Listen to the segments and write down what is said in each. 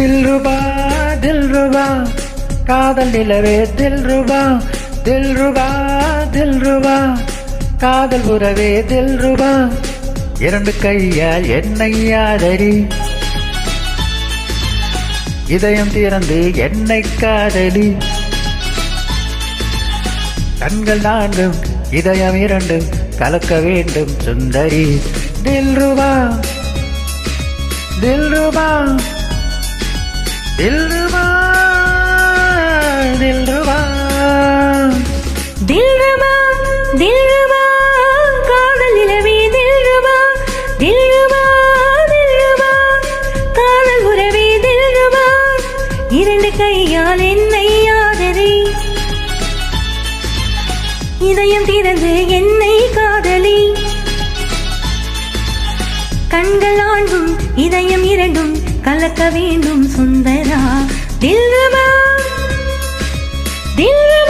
தில்ருபா தில்ருபா காதல் நிலவே தில்ருபா தில்ருபா தில்ருபா காதல் உறவே தில்ருபா இரண்டு கையால் என்னை இதயம் திறந்து என்னை காதலி கண்கள் நான்கும் இதயம் இரண்டும். கலக்க வேண்டும் சுந்தரி. தில்ருபா தில்ருபா தில்ருபா இரண்டு என்னை ஆதரி. இதயம் திறந்து என்னை காதலி. கண்கள் ஆண்டும் இதயம் இரண்டும் கலக்க வேண்டும் சுந்தரா. தில்ருபா தில்ருபா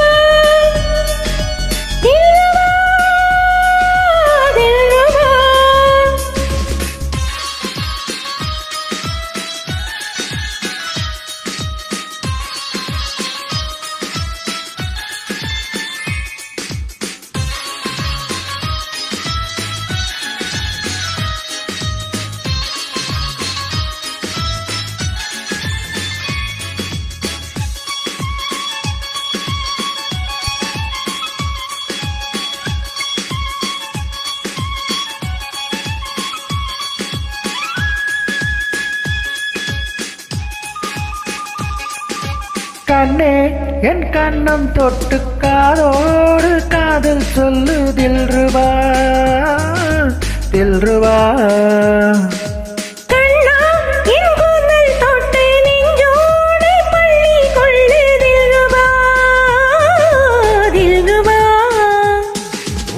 கண்ணே என் கண்ணம் தொட்டு காதோடு காதல் சொல்லு தில்ருபா தில்ருபா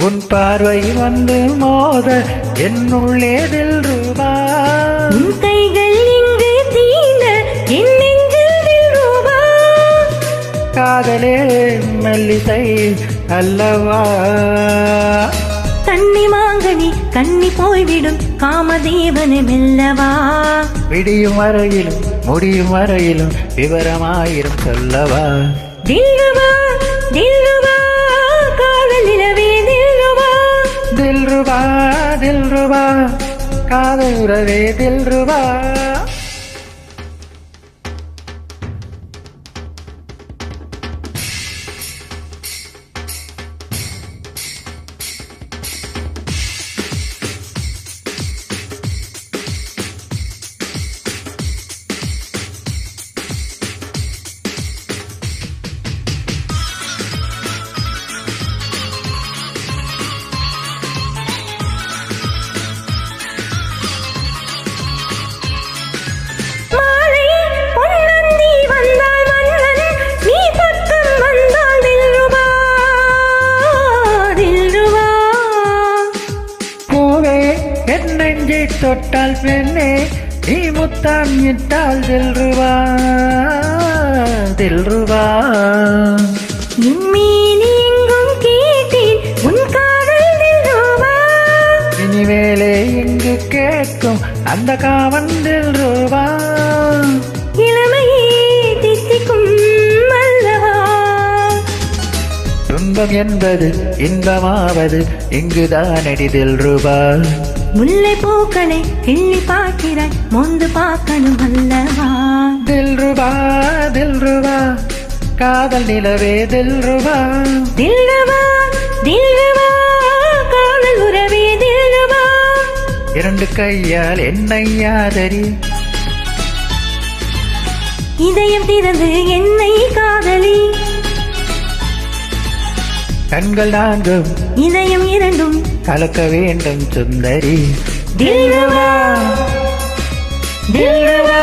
உன் பார்வை வந்து மோத என்னுள்ளே தில்ருபா காதலே மெல்லிசை அல்லவா? கண்ணி மாங்கனி கண்ணி போய்விடும் காமதேவனு மெல்லவா? விடியும் வரையிலும் முடியும் வரையிலும் விவரமாயிரம் சொல்லவா? தில்ருபா தில்ருபா காதல் நிலவே தில்ருபா தில்ருபா தில்ருபா காதல் உறவே தில்ருபா நெஞ்சை தொட்டால் பெண்ணே நீ முத்தாம் இட்டால் காதல் தில்ருபா இனிமேலே இங்கு கேட்கும் அந்த காவன் தில்ருபா துன்பம் என்பது இன்பமாவது. இங்குதானடி தில்ருபா முல்லை பூக்களை கிள்ளி பார்க்கிறாய். மொந்து பார்க்கணும் அல்லவா? தில்ருபா தில்ருபா காதல் நிலவே தில்ருபா தில்ருபா தில்ருபா காதல் உறவே தில்ருபா இரண்டு கையால் என்னை ஆதரி இதயம் திறந்து என்னை காதலி. கண்கள் நான்கும். இதயம் இரண்டும். கலக்க வேண்டும் சுந்தரி. தில்ருவா தில்ருவா